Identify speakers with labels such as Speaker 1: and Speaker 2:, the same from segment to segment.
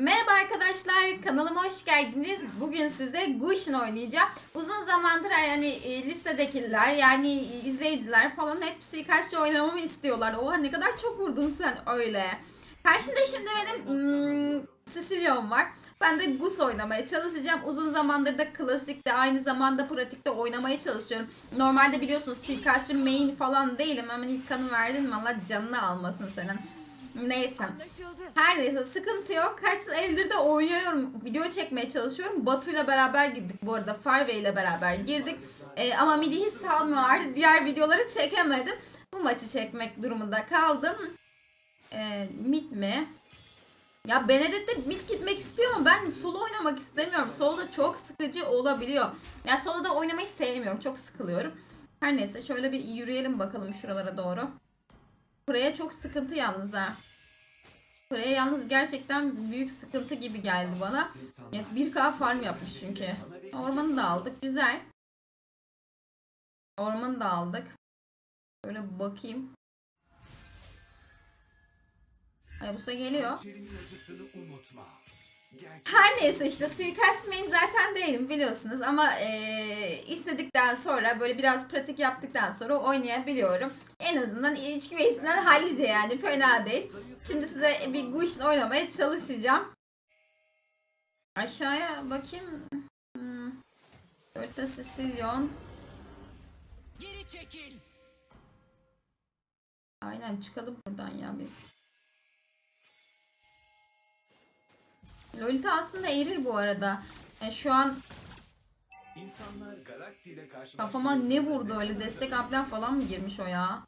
Speaker 1: Merhaba arkadaşlar kanalıma hoş geldiniz. Bugün size Gush'in oynayacağım. Uzun zamandır yani e, listedekiler yani izleyiciler falan hep suikastçı oynamamı istiyorlar. Oha ne kadar çok vurdun sen öyle. Karşımda şimdi benim hmm, var. Ben de Gus oynamaya çalışacağım. Uzun zamandır da klasikte aynı zamanda pratikte oynamaya çalışıyorum. Normalde biliyorsunuz suikastçı main falan değilim. Hemen ilk kanı verdin mi Allah canını almasın senin. Neyse. Her neyse sıkıntı yok. Kaç evdir de oynuyorum. Video çekmeye çalışıyorum. Batu'yla beraber girdik bu arada. Farve ile beraber girdik. Ee, ama midi hiç salmıyorlardı. Diğer videoları çekemedim. Bu maçı çekmek durumunda kaldım. Ee, mid mi? Ya Benedetta mid gitmek istiyor ama ben solo oynamak istemiyorum. Solo'da çok sıkıcı olabiliyor. Ya solo'da oynamayı sevmiyorum. Çok sıkılıyorum. Her neyse şöyle bir yürüyelim bakalım şuralara doğru. Buraya çok sıkıntı yalnız ha. Buraya yalnız gerçekten büyük sıkıntı gibi geldi bana. Ya 1K farm yapmış çünkü. Ormanı da aldık. Güzel. Ormanı da aldık. Böyle bakayım. Hayabusa geliyor. Her neyse işte suikast main zaten değilim biliyorsunuz ama eee, istedikten sonra böyle biraz pratik yaptıktan sonra oynayabiliyorum. En azından ilişki meclisinden hallice yani fena değil. Şimdi size bir Gush'in oynamaya çalışacağım. Aşağıya bakayım. Hmm. Dörtte Sicilyon.
Speaker 2: Geri çekil.
Speaker 1: Aynen çıkalım buradan ya biz. Lolita aslında eğrir bu arada. E, şu an
Speaker 3: İnsanlar galaksiyle karşılaştığı
Speaker 1: Kafama ne vurdu öyle destek amblem falan mı girmiş o ya?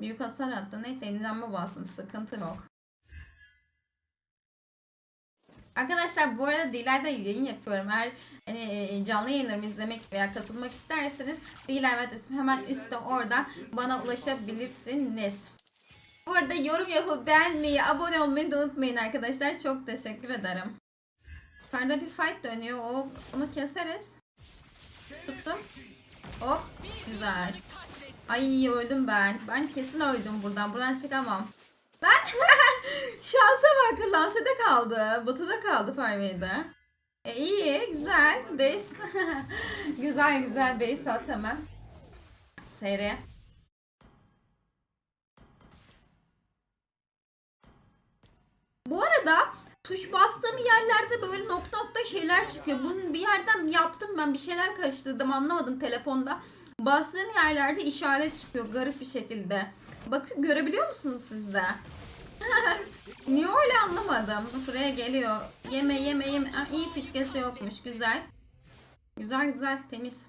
Speaker 1: Büyük hasar attı. Neyse yenilenme bastım. Sıkıntı yok. Arkadaşlar bu arada Dilay'da yayın yapıyorum. Eğer e, canlı yayınlarımı izlemek veya katılmak isterseniz Dilay adresim hemen üstte orada bana ulaşabilirsiniz. Bu arada yorum yapıp beğenmeyi, abone olmayı da unutmayın arkadaşlar. Çok teşekkür ederim. Yukarıda bir fight dönüyor. O, onu keseriz. Tuttum. Hop. Güzel. Ay öldüm ben. Ben kesin öldüm buradan. Buradan çıkamam. Ben şansa bak. Lanse'de kaldı. Batu'da kaldı Farvey'de. E iyi. Güzel. Base. güzel güzel base at hemen. Seri. Bu arada tuş bastığım yerlerde böyle nokta nokta şeyler çıkıyor. Bunu bir yerden yaptım ben bir şeyler karıştırdım anlamadım telefonda. Bastığım yerlerde işaret çıkıyor garip bir şekilde. Bakın görebiliyor musunuz siz de? Niye öyle anlamadım. Buraya geliyor. Yeme yeme yeme. Ah, iyi fiskesi yokmuş. Güzel. Güzel güzel temiz.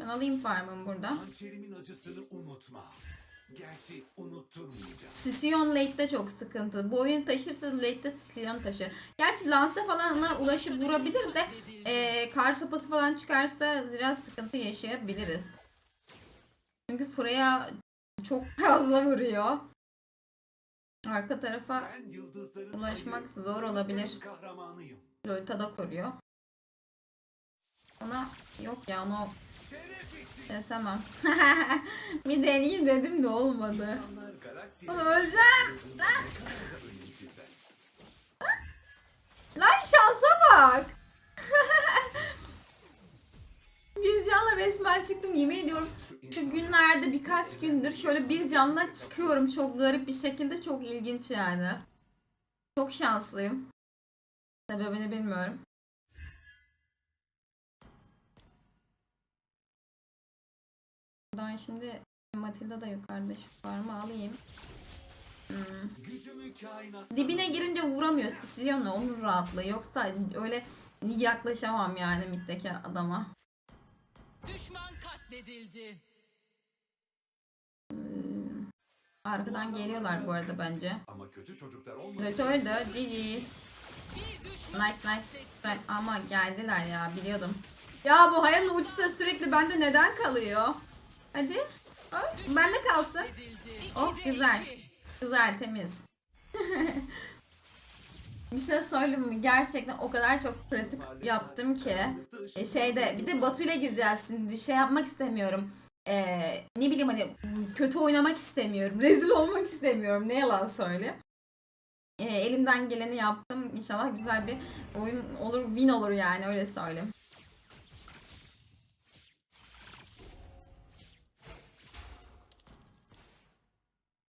Speaker 1: Ben alayım farmımı burada.
Speaker 3: hançerimin acısını unutma. Gerçi unutturmayacağım.
Speaker 1: Sicilyon late'de çok sıkıntı. Bu oyun taşırsa late'de Sicilyon taşır. Gerçi lanse falan ona ulaşıp vurabilir de eee kar sopası falan çıkarsa biraz sıkıntı yaşayabiliriz. Çünkü Freya çok fazla vuruyor. Arka tarafa Ulaşmak zor olabilir. Lolita da koruyor. Ona yok ya onu kesemem. bir deneyeyim dedim de olmadı. Oğlum öleceğim.
Speaker 3: önemsizler.
Speaker 1: Lan şansa bak. bir canla resmen çıktım yemin ediyorum. Şu günlerde birkaç gündür şöyle bir canla çıkıyorum çok garip bir şekilde çok ilginç yani. Çok şanslıyım. Sebebini bilmiyorum. Buradan şimdi Matilda da yukarıda şu farmı alayım. Hmm. Dibine girince vuramıyor Sicilyon'la onun rahatlığı. Yoksa öyle yaklaşamam yani middeki adama.
Speaker 2: Düşman katledildi.
Speaker 1: Arkadan geliyorlar bu arada bence.
Speaker 3: ama kötü çocuklar olmadı.
Speaker 1: Evet öldü. GG. Nice nice. Ama geldiler ya biliyordum. Ya bu Hayal'ın ultisi sürekli bende neden kalıyor? Hadi. Öl. Bende kalsın. Oh güzel. Güzel temiz. bir şey söyleyeyim mi? Gerçekten o kadar çok pratik yaptım ki. E, şeyde bir de Batu ile gireceğiz şimdi şey yapmak istemiyorum. E, ne bileyim hani kötü oynamak istemiyorum. Rezil olmak istemiyorum. Ne yalan söyleyeyim. e, elimden geleni yaptım. İnşallah güzel bir oyun olur, win olur yani öyle söyleyeyim.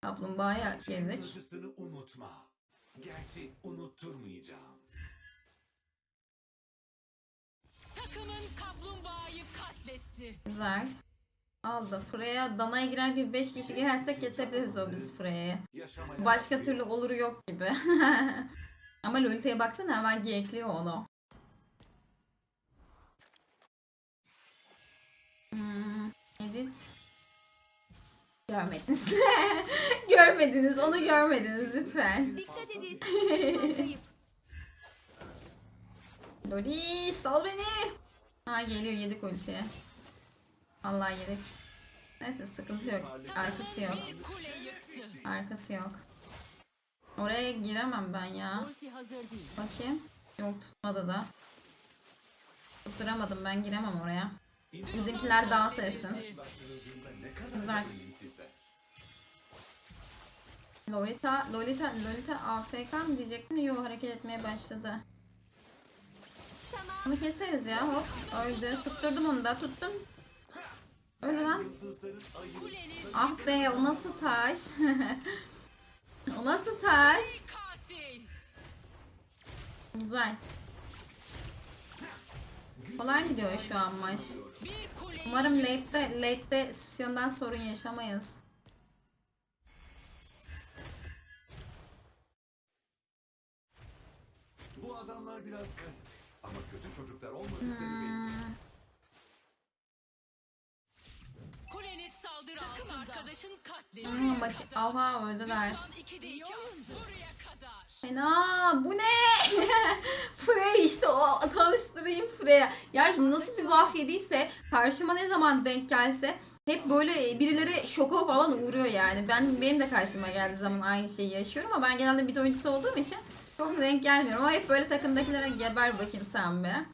Speaker 1: Kaplumbağaya girdik.
Speaker 3: Acısını unutma. Gerçi unutturmayacağım.
Speaker 2: Takımın kaplumbağayı katletti.
Speaker 1: Güzel. Aldı. Freya danaya girer gibi 5 kişi girerse kesebiliriz o biz Freya'yı.
Speaker 3: Yaşamaya
Speaker 1: Başka türlü oluru yok gibi. Ama Lolita'ya baksana hemen geyikliyor onu. Hmm, edit. Görmediniz. görmediniz. Onu görmediniz lütfen.
Speaker 4: Dikkat edin.
Speaker 1: Loli sal beni. Ha geliyor yedik ultiye. Allah yedik. Neyse sıkıntı yok. Arkası yok. Arkası yok. Oraya giremem ben ya. Bakayım. Yok tutmadı da. Tutturamadım ben giremem oraya. Bizimkiler dans etsin. Güzel. Lolita, Lolita, Lolita AFK mı diyecektim? Yok hareket etmeye başladı. Bunu keseriz ya hop. Öldü. Tutturdum onu da tuttum. Öldü lan. Ah be o nasıl taş? o nasıl taş? Güzel. Kolay gidiyor şu an maç. Umarım late'de, late'de sesyondan sorun yaşamayız.
Speaker 3: Adamlar biraz. Ama kötü çocuklar olmadıkları belli.
Speaker 2: Kuleniz saldırı Takım arkadaşın katledildi.
Speaker 1: hmm, bak, aha öldüler.
Speaker 2: Düşman 2'de 2 Buraya kadar.
Speaker 1: Fena bu ne? Freya işte o tanıştırayım Freya. Ya şimdi nasıl bir buff yediyse karşıma ne zaman denk gelse hep böyle birileri şoka falan uğruyor yani. Ben benim de karşıma geldiği zaman aynı şeyi yaşıyorum ama ben genelde bir oyuncusu olduğum için çok denk gelmiyorum. Ama hep böyle takımdakilere geber bakayım sen be.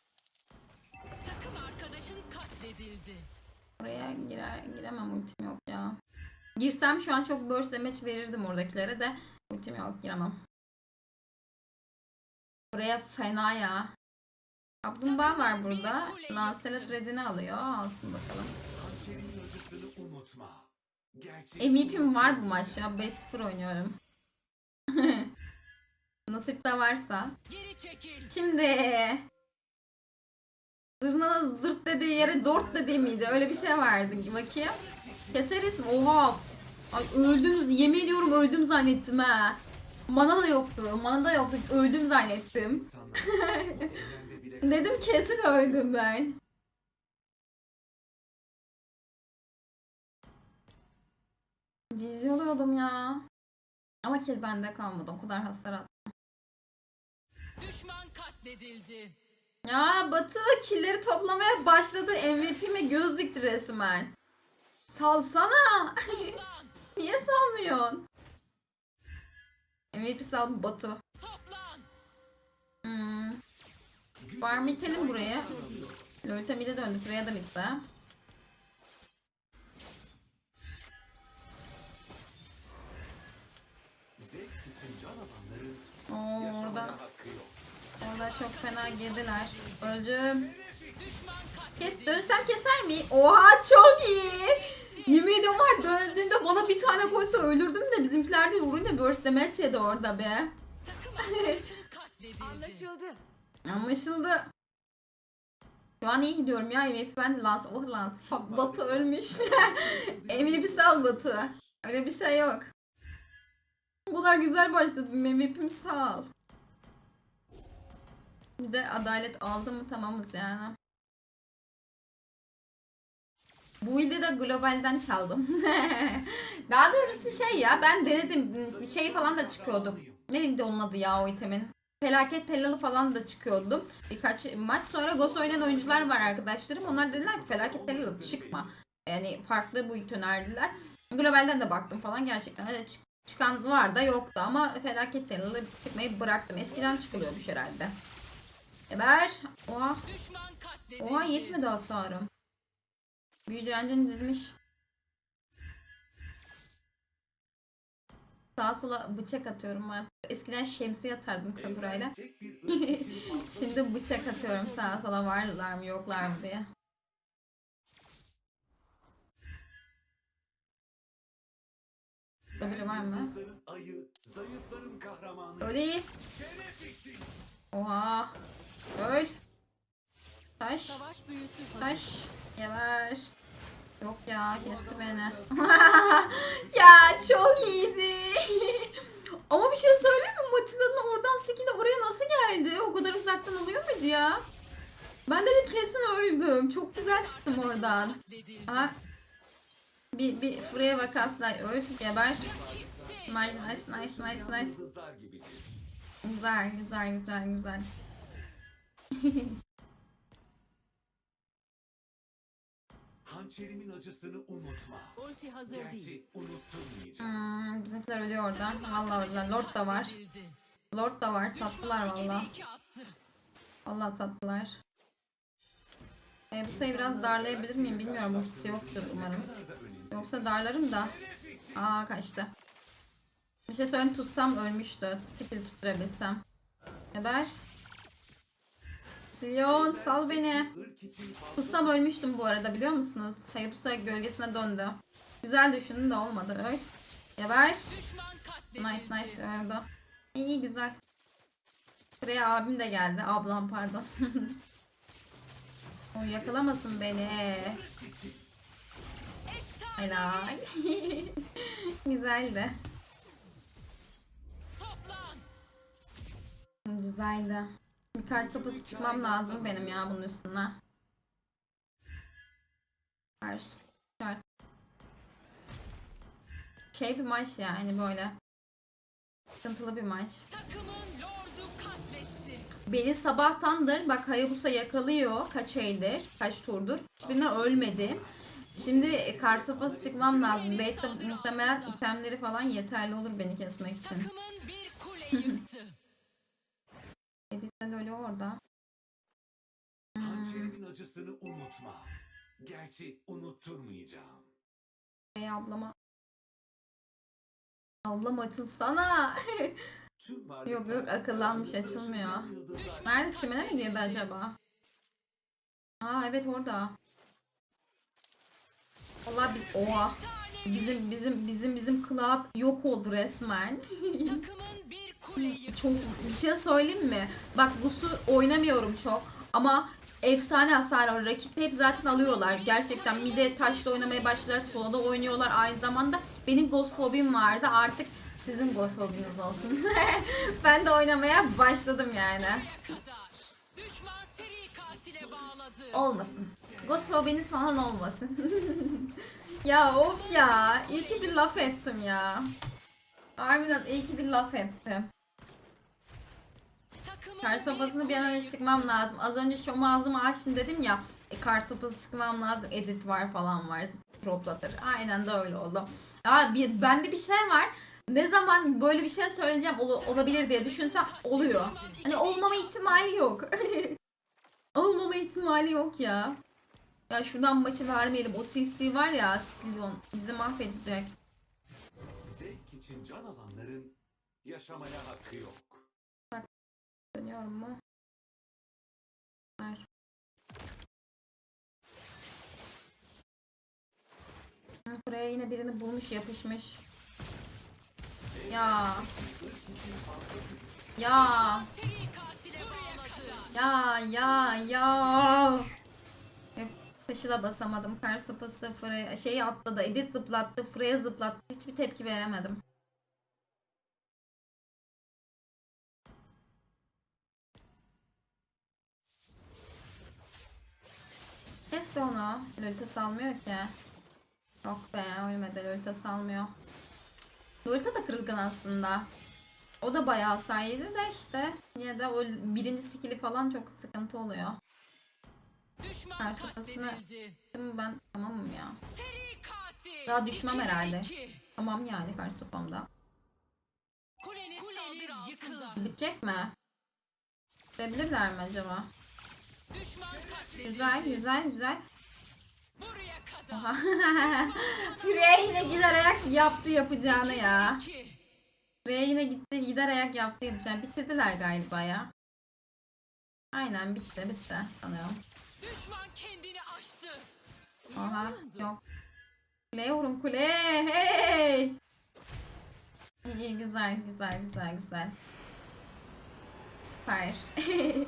Speaker 2: Takım arkadaşın katledildi.
Speaker 1: Oraya girer, giremem ultim yok ya. Girsem şu an çok burst damage verirdim oradakilere de ultim yok giremem. Buraya fena ya. Kaplumbağa var burada. Lancelot redini alıyor. Alsın bakalım. MVP'm var bu maç ya. 5-0 oynuyorum. Nasip de varsa. Şimdi Zırnana zırt dediği yere dort dediği miydi? Öyle bir şey vardı. Bakayım. Keseriz mi? Oha. Ay öldüm. Yemin ediyorum öldüm zannettim ha. Mana da yoktu. Mana da yoktu. Öldüm zannettim. Dedim kesin öldüm ben. Cici oluyordum ya. Ama kill bende kalmadı. O kadar hasar attım.
Speaker 2: Düşman katledildi.
Speaker 1: Ya Batu killleri toplamaya başladı. MVP'me göz dikti resmen. Salsana. Niye salmıyorsun? MVP sal Batu.
Speaker 2: Toplan.
Speaker 1: Hmm. Var mı itelim buraya? Lolita mid'e döndü. Freya da mid'de. Oo, çok fena girdiler. Öldüm. Kes, dönsem keser mi? Oha çok iyi. Yemin ediyorum var döndüğünde bana bir tane koysa ölürdüm de bizimkiler de vurunca burst damage yedi orada be.
Speaker 4: Anlaşıldı.
Speaker 1: Anlaşıldı. Şu an iyi gidiyorum ya MVP ben de Lans. Oh Lans. Fa- Batu ölmüş. MVP sal Batu. Öyle bir şey yok. Bu kadar güzel başladı. MVP'm sağ ol. Bir de adalet aldı mı tamamız yani. Bu ilde de globalden çaldım. Daha doğrusu şey ya ben denedim. Şey falan da çıkıyordu. Neydi onun adı ya o itemin? Felaket tellalı falan da çıkıyordum. Birkaç maç sonra Ghost oynayan oyuncular var arkadaşlarım. Onlar dediler ki felaket tellalı çıkma. Yani farklı bu ilk önerdiler. Globalden de baktım falan gerçekten çık- çıkan var da yoktu ama felaket tellalı çıkmayı bıraktım. Eskiden çıkılıyormuş herhalde. Eber. Oha.
Speaker 2: Düşman katledildi.
Speaker 1: Oha yetmedi hasarım. Büyü direncini dizmiş. Sağa sola bıçak atıyorum ben. Eskiden şemsiye atardım
Speaker 3: fazla
Speaker 1: Şimdi bıçak atıyorum sağa sola varlar mı yoklar mı diye. Biri var mı?
Speaker 3: yıldızların ayı, zayıfların kahramanı.
Speaker 1: Öyle. Oha. Öl. Taş. Taş. Geber. Yok ya kesti beni. ya çok iyiydi. Ama bir şey söyleyeyim mi? Matila'nın oradan skill'i oraya nasıl geldi? O kadar uzaktan oluyor muydu ya? Ben dedim kesin öldüm. Çok güzel çıktım oradan. Aha. Bir, bir Freya vakasla öl, geber. Nice, nice, nice, nice, nice. Güzel, güzel, güzel, güzel.
Speaker 3: Hançerimin acısını unutma.
Speaker 2: Ulti hazır değil.
Speaker 3: Gerçi unutturmayacağım.
Speaker 1: Hmm, bizimkiler ölüyor orada. Vallahi öldüler. Lord da var. Lord da var. Sattılar valla. Valla sattılar. E, bu sayı biraz darlayabilir miyim bilmiyorum. Ultisi yoktur umarım. Yoksa darlarım da. Aa kaçtı. Bir şey söyleyeyim tutsam ölmüştü. Skill tutturabilsem. Geber. Sion sal beni. Tutsam ölmüştüm bu arada biliyor musunuz? Hayabusa gölgesine döndü. Güzel düşündüm de olmadı öl. Geber. Nice nice öldü. İyi güzel. Buraya abim de geldi. Ablam pardon. o yakalamasın beni. Helal. Güzeldi. Güzeldi. Bir kart sopası çıkmam lazım benim ya bunun üstüne. Şart. Şey bir maç yani böyle. Sıkıntılı bir maç. Beni sabahtandır bak Hayabusa yakalıyor kaç aydır, kaç turdur. Hiçbirine ölmedim. Şimdi e, kar sopası çıkmam lazım. Late'de muhtemelen itemleri falan yeterli olur beni kesmek için.
Speaker 2: Bir
Speaker 1: ölüyor orada.
Speaker 3: Hançerimin acısını unutma. Gerçi unutturmayacağım.
Speaker 1: Ey ablama. Ablam açılsana.
Speaker 3: Tüm
Speaker 1: Yok, yok, akıllanmış, açılmıyor. Nerede çimene mi girdi acaba? Aa evet orada. Allah biz oha. Bizim bizim bizim bizim club yok oldu resmen.
Speaker 2: Takımın bir.
Speaker 1: Çok bir şey söyleyeyim mi? Bak bu su oynamıyorum çok ama efsane hasar var. Rakip hep zaten alıyorlar. Gerçekten mide taşla oynamaya başlar. Sola da oynuyorlar aynı zamanda. Benim ghost fobim vardı. Artık sizin ghost fobiniz olsun. ben de oynamaya başladım yani. Olmasın. Ghost fobiniz falan olmasın. ya of ya. İyi ki bir laf ettim ya. Harbiden iyi ki bir laf ettim. Kar sopasını bir an önce çıkmam lazım. Az önce şu mağazımı açtım dedim ya. E, kar sopası çıkmam lazım. Edit var falan var. Proplatır. Aynen de öyle oldu. Ya bir, bende bir şey var. Ne zaman böyle bir şey söyleyeceğim ol- olabilir diye düşünsem oluyor. Hani olmama ihtimali yok. olmama ihtimali yok ya. Ya şuradan maçı vermeyelim. O CC var ya Silyon bizi mahvedecek.
Speaker 3: Zevk için can alanların yaşamaya hakkı yok.
Speaker 1: Dönüyorum mu? Hı, Buraya yine birini bulmuş yapışmış. Ya. Ya. Ya ya ya. Taşı da basamadım. Kar sopası Freya şeyi atladı. Edith zıplattı. Freya zıplattı. Hiçbir tepki veremedim. Kes onu. Lolita salmıyor ki. Yok be ölmedi. Lolita salmıyor. Lolita da kırılgan aslında. O da bayağı sayıydı da işte. Yine de o birinci skill'i falan çok sıkıntı oluyor.
Speaker 2: Düşman
Speaker 1: Kar sopasını- ben? Tamamım ya.
Speaker 2: Seri katil.
Speaker 1: Daha düşmem herhalde.
Speaker 2: iki.
Speaker 1: Tamam yani karşı sopamda.
Speaker 2: Kuleniz, Kuleniz yıkıldı.
Speaker 1: Bitecek mi? Bitirebilirler mi acaba? Güzel güzel güzel. Aha. Freya yine giderek yaptı yapacağını ya. Buraya yine gitti. Gider ayak yaptı yapacağım. Bitirdiler galiba ya. Aynen bitti bitti sanıyorum.
Speaker 2: Düşman kendini aştı.
Speaker 1: Oha yok. Kuleye vurun kule. Hey. İyi, güzel güzel güzel güzel. Süper.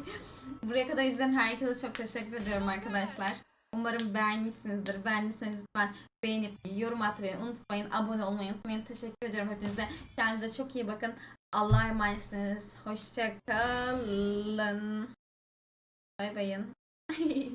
Speaker 1: Buraya kadar izleyen herkese çok teşekkür ediyorum arkadaşlar. Umarım beğenmişsinizdir. Beğendiyseniz lütfen beğenip yorum atmayı unutmayın. Abone olmayı unutmayın. Teşekkür ediyorum hepinize. Kendinize çok iyi bakın. Allah'a emanetsiniz. Hoşçakalın. Bay bayın.